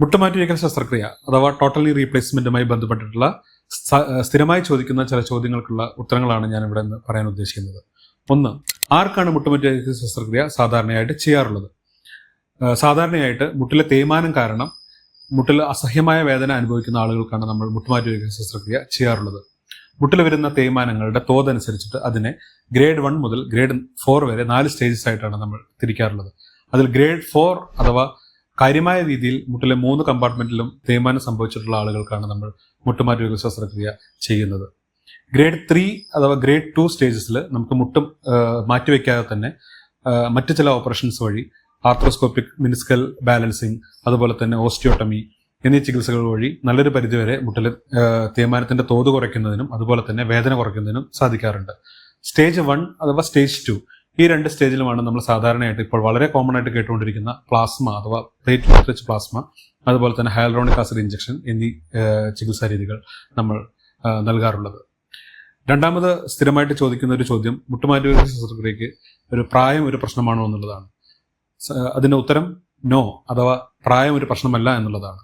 മുട്ടുമാറ്റിവയ്ക്കൽ ശസ്ത്രക്രിയ അഥവാ ടോട്ടലി റീപ്ലേസ്മെന്റുമായി ബന്ധപ്പെട്ടിട്ടുള്ള സ്ഥിരമായി ചോദിക്കുന്ന ചില ചോദ്യങ്ങൾക്കുള്ള ഉത്തരങ്ങളാണ് ഞാൻ ഇവിടെ പറയാൻ ഉദ്ദേശിക്കുന്നത്. ഒന്ന് ആർക്കാണ് മുട്ടുമാറ്റിവയ്ക്കൽ ശസ്ത്രക്രിയ സാധാരണയായിട്ട് ചെയ്യാറുള്ളത്? സാധാരണയായിട്ട് മുട്ടിലെ തേയ്മാനം കാരണം മുട്ടിൽ അസഹ്യമായ വേദന അനുഭവിക്കുന്ന ആളുകൾക്കാണ് നമ്മൾ മുട്ടുമാറ്റിവയ്ക്കൽ ശസ്ത്രക്രിയ ചെയ്യാറുള്ളത്. മുട്ടിൽ വരുന്ന തേയ്മാനങ്ങളുടെ തോതനുസരിച്ചിട്ട് അതിനെ ഗ്രേഡ് വൺ മുതൽ ഗ്രേഡ് ഫോർ വരെ നാല് സ്റ്റേജസ് ആയിട്ടാണ് നമ്മൾ തിരിക്കാറുള്ളത്. അതിൽ ഗ്രേഡ് ഫോർ അഥവാ കാര്യമായ രീതിയിൽ മുട്ടിലെ മൂന്ന് കമ്പാർട്ട്മെന്റിലും തേയ്മാനം സംഭവിച്ചിട്ടുള്ള ആളുകൾക്കാണ് നമ്മൾ മുട്ടുമാറ്റി ശസ്ത്രക്രിയ ചെയ്യുന്നത്. ഗ്രേഡ് ത്രീ അഥവാ ഗ്രേഡ് ടു സ്റ്റേജസിൽ നമുക്ക് മുട്ടും മാറ്റിവെക്കാതെ തന്നെ മറ്റു ചില ഓപ്പറേഷൻസ് വഴി ആർത്രോസ്കോപ്പിക് മിനിസ്കൽ ബാലൻസിങ് അതുപോലെ തന്നെ ഓസ്റ്റിയോട്ടമി എന്നീ ചികിത്സകൾ വഴി നല്ലൊരു പരിധിവരെ മുട്ടിലെ തേയ്മാനത്തിന്റെ തോത് കുറയ്ക്കുന്നതിനും അതുപോലെ തന്നെ വേദന കുറയ്ക്കുന്നതിനും സാധിക്കാറുണ്ട്. സ്റ്റേജ് വൺ അഥവാ സ്റ്റേജ് ടു ഈ രണ്ട് സ്റ്റേജിലുമാണ് നമ്മൾ സാധാരണയായിട്ട് ഇപ്പോൾ വളരെ കോമൺ ആയിട്ട് കേട്ടുകൊണ്ടിരിക്കുന്ന പ്ലാസ്മ അഥവാ പ്ലേറ്റ് റിച്ച് പ്ലാസ്മ അതുപോലെ തന്നെ ഹയൽറോണിക് ആസിഡ് ഇഞ്ചക്ഷൻ എന്നീ ചികിത്സാ രീതികൾ നമ്മൾ നൽകാറുള്ളത്. രണ്ടാമത് സ്ഥിരമായിട്ട് ചോദിക്കുന്ന ഒരു ചോദ്യം മുട്ടുമാറ്റി ശസ്ത്രക്രിയക്ക് ഒരു പ്രായം ഒരു പ്രശ്നമാണോ എന്നുള്ളതാണ്. അതിന്റെ ഉത്തരം നോ അഥവാ പ്രായം ഒരു പ്രശ്നമല്ല എന്നുള്ളതാണ്.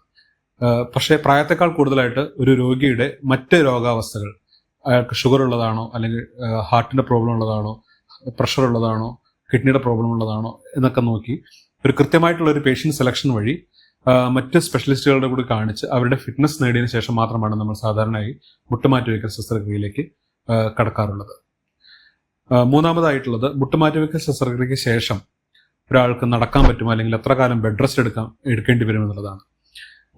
പക്ഷേ പ്രായത്തെക്കാൾ കൂടുതലായിട്ട് ഒരു രോഗിയുടെ മറ്റ് രോഗാവസ്ഥകൾ അയാൾക്ക് ഷുഗർ ഉള്ളതാണോ അല്ലെങ്കിൽ ഹാർട്ടിന്റെ പ്രോബ്ലം ഉള്ളതാണോ പ്രഷർ ഉള്ളതാണോ കിഡ്നിയുടെ പ്രോബ്ലം ഉള്ളതാണോ എന്നൊക്കെ നോക്കി ഒരു കൃത്യമായിട്ടുള്ള ഒരു പേഷ്യന്റ് സെലക്ഷൻ വഴി മറ്റ് സ്പെഷ്യലിസ്റ്റുകളുടെ കൂടി കാണിച്ച് അവരുടെ ഫിറ്റ്നസ് നേടിയതിനു ശേഷം മാത്രമാണ് നമ്മൾ സാധാരണയായി മുട്ടുമാറ്റിവയ്ക്കൽ ശസ്ത്രക്രിയയിലേക്ക് കടക്കാറുള്ളത്. മൂന്നാമതായിട്ടുള്ളത് മുട്ടുമാറ്റിവയ്ക്കൽ ശസ്ത്രക്രിയയ്ക്ക് ശേഷം ഒരാൾക്ക് നടക്കാൻ പറ്റുമോ അല്ലെങ്കിൽ എത്ര കാലം ബെഡ് റെസ്റ്റ് എടുക്കാൻ എടുക്കേണ്ടി വരുമെന്നുള്ളതാണ് എന്നുള്ളതാണ്.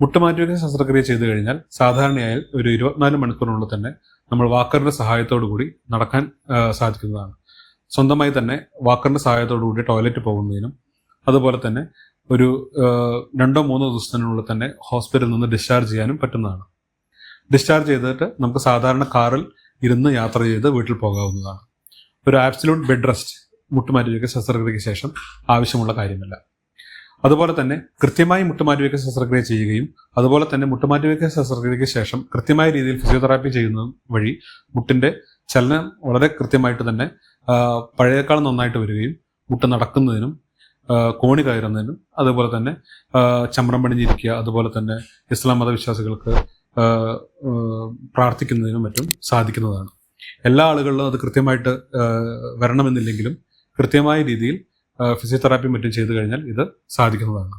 മുട്ടുമാറ്റിവയ്ക്കൽ ശസ്ത്രക്രിയ ചെയ്തു കഴിഞ്ഞാൽ സാധാരണയായി ഒരു ഇരുപത്തിനാല് മണിക്കൂറിനുള്ളിൽ തന്നെ നമ്മൾ വാക്കറിന്റെ സഹായത്തോടു കൂടി നടക്കാൻ സാധിക്കുന്നതാണ്. സ്വന്തമായി തന്നെ വാക്കറിന്റെ സഹായത്തോടു കൂടി ടോയ്ലറ്റ് പോകുന്നതിനും അതുപോലെ തന്നെ ഒരു രണ്ടോ മൂന്നോ ദിവസത്തിനുള്ളിൽ തന്നെ ഹോസ്പിറ്റലിൽ നിന്ന് ഡിസ്ചാർജ് ചെയ്യാനും പറ്റുന്നതാണ്. ഡിസ്ചാർജ് ചെയ്തിട്ട് നമുക്ക് സാധാരണ കാറിൽ ഇരുന്ന് യാത്ര ചെയ്ത് വീട്ടിൽ പോകാവുന്നതാണ്. ഒരു ആബ്സലൂട്ട് ബെഡ് റെസ്റ്റ് മുട്ടുമാറ്റിവയ്ക്കൽ ശസ്ത്രക്രിയയ്ക്ക് ശേഷം ആവശ്യമുള്ള കാര്യമല്ല. അതുപോലെ തന്നെ കൃത്യമായി മുട്ടുമാറ്റിവയ്ക്കൽ ശസ്ത്രക്രിയ ചെയ്യുകയും അതുപോലെ തന്നെ മുട്ടുമാറ്റിവയ്ക്കൽ ശസ്ത്രക്രിയയ്ക്ക് ശേഷം കൃത്യമായ രീതിയിൽ ഫിസിയോതെറാപ്പി ചെയ്യുന്നതും വഴി മുട്ടിന്റെ ചലനം വളരെ കൃത്യമായിട്ട് തന്നെ ആ, പഴയയേക്കാൾ നന്നായിട്ട് വരികയും മുട്ട നടക്കുന്നതിനും കോണി കയറുന്നതിനും അതുപോലെ തന്നെ ചമ്രം പണിഞ്ഞിരിക്കുക അതുപോലെ തന്നെ ഇസ്ലാം മതവിശ്വാസികൾക്ക് പ്രാർത്ഥിക്കുന്നതിനും മറ്റും സാധിക്കുന്നതാണ്. എല്ലാ ആളുകളിലും അത് കൃത്യമായിട്ട് വരണമെന്നില്ലെങ്കിലും കൃത്യമായ രീതിയിൽ ഫിസിയോതെറാപ്പി മറ്റും ചെയ്തു കഴിഞ്ഞാൽ ഇത് സാധിക്കുന്നതാണ്.